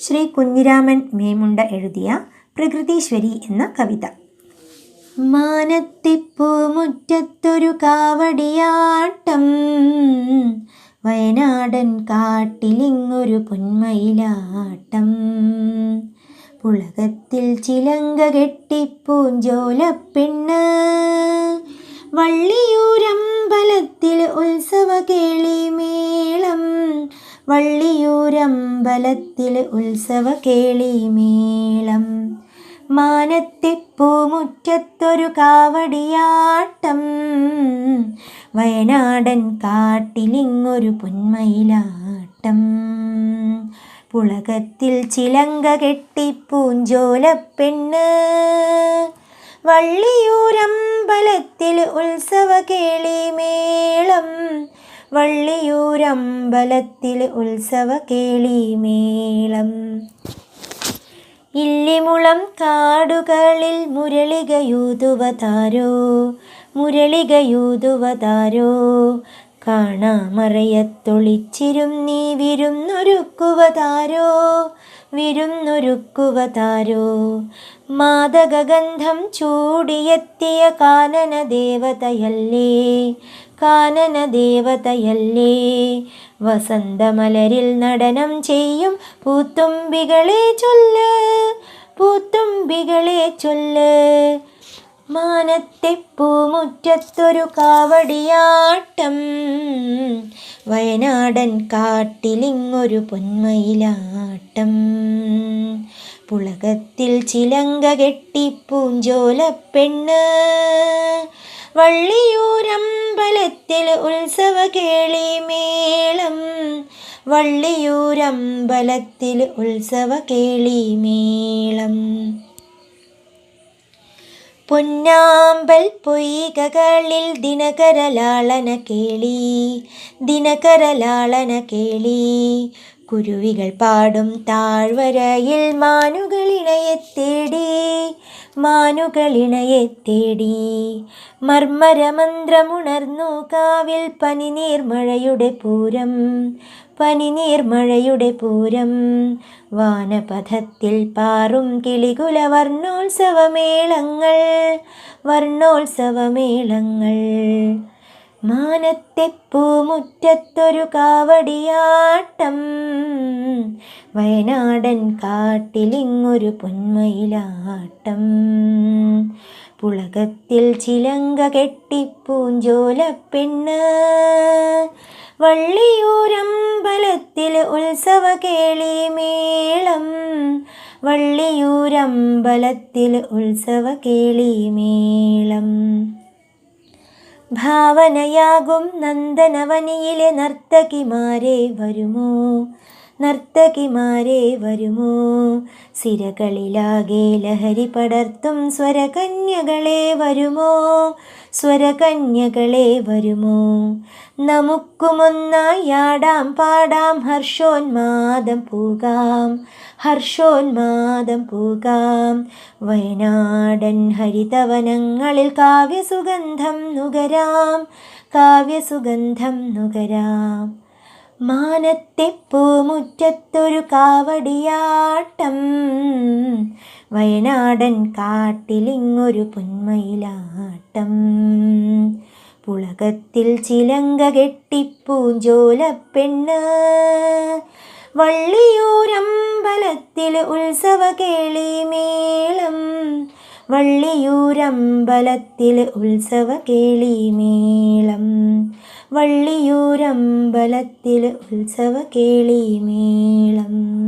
ശ്രീ കുഞ്ഞിരാമൻ മേമുണ്ട എഴുതിയ പ്രകൃതീശ്വരി എന്ന കവിത. മാനത്തിപ്പൂമുറ്റത്തൊരു കാവടിയാട്ടം വയനാടൻ കാട്ടിലിങ്ങൊരു പൊന്മയിലാട്ടം. പുളകത്തിൽ ചിലങ്ക കെട്ടിപ്പൂഞ്ചോലപ്പെണ്ണ് വള്ളിയൂരമ്പലത്തിൽ ഉത്സവ കേളിമേളം വള്ളിയൂരമ്പലത്തിൽ ഉത്സവ കേളിമേളം. മാനത്തിപ്പൂമുറ്റത്തൊരു കാവടിയാട്ടം. വയനാടൻ കാട്ടിലിങ്ങൊരു പൊന്മയിലാട്ടം പുളകത്തിൽ ചിലങ്ക കെട്ടിപ്പൂഞ്ചോലപ്പെണ്ണ് വള്ളിയൂരമ്പലത്തിൽ ഉത്സവ കേളിമേളം. വള്ളിയൂരമ്പലത്തിൽ ഉത്സവ കേളിമേളം. ഇല്ലിമുളം കാടുകളിൽ മുരളികയൂതുവതാരോ മുരളികയൂതുവതാരോ കാണാമറയത്തൊളിച്ചിരും നീ വിരുന്നൊരുക്കുവതാരോ വിരുന്നൊരുക്കുവതാരോ മാതകഗന്ധം ചൂടിയെത്തിയ കാനന ദേവതയല്ലേ കാനന ദേവതയല്ലേ വസന്തമലരിൽ നടനം ചെയ്യും പൂത്തുമ്പികളെ ചൊല്ല് പൂത്തുമ്പികളെ ചൊല്ല്. മാനത്തെ പൂമുറ്റത്തൊരു കാവടിയാട്ടം വയനാടൻ കാട്ടിലിങ്ങൊരു പൊന്മയിലാട്ടം. പുളകത്തിൽ ചിലങ്ക കെട്ടിപ്പൂഞ്ചോലപ്പെണ്ണ് വള്ളിയൂരമ്പലത്തിൽ ഉത്സവ കേളി കേളിമേളം. വള്ളിയൂരമ്പലത്തിൽ ഉത്സവ കേളി മേളം പൊന്നാമ്പൽ പൊയ്കകളിൽ ദിനകരലാളന കേളി ദിനകരലാളന കേളി. കുരുവികൾ പാടും താഴ്വരയിൽ മാനുകളിണയെ തേടി. മാനുകളിണയെ തേടി മർമ്മരമന്ത്രമുണർന്നു കാവിൽ പനിനീർമഴയുടെ പൂരം പനിനീർമഴയുടെ പൂരം. വാനപഥത്തിൽ പാറും കിളികുല വർണോത്സവമേളങ്ങൾ വർണോത്സവമേളങ്ങൾ. മാനത്തെ പൂമുറ്റത്തൊരു കാവടിയാട്ടം. വയനാടൻ കാട്ടിലിങ്ങൊരു പൊന്മയിലാട്ടം. പുളകത്തിൽ ചിലങ്ക കെട്ടിപ്പൂഞ്ചോല പെണ്ണ് വള്ളിയൂരമ്പലത്തിൽ ഉത്സവ കേളി മേളം. വള്ളിയൂരമ്പലത്തിൽ ഉത്സവ കേളിമേളം ഭാവനയാകും നന്ദനവനിയിലെ നർത്തകിമാരെ വരുമോ? നർത്തകിമാരെ വരുമോ? സിരകളിലാകെ ലഹരി പടർത്തും സ്വരകന്യകളെ വരുമോ? സ്വരകന്യകളെ വരുമോ? നമുക്കുമൊന്നായാടാം പാടാം ഹർഷോന്മാദം പൂകാം ഹർഷോന്മാദം പൂകാം. വയനാടൻ ഹരിതവനങ്ങളിൽ കാവ്യസുഗന്ധം നുകരാം കാവ്യസുഗന്ധം നുകരാം. മാനത്തെ പൂമുറ്റത്തൊരു കാവടിയാട്ടം. വയനാടൻ കാട്ടിലിങ്ങൊരു പൊന്മയിലാട്ടം. പുളകത്തിൽ ചിലങ്ക കെട്ടിപ്പൂഞ്ചോലപ്പെണ്ണ് വള്ളിയൂരമ്പലത്തിൽ ഉത്സവ കേളിമേളം വള്ളിയൂരമ്പലത്തിൽ ഉത്സവ കേളിമേളം. വള്ളിയൂരമ്പലത്തിൽ ഉത്സവ കേളിമേളം.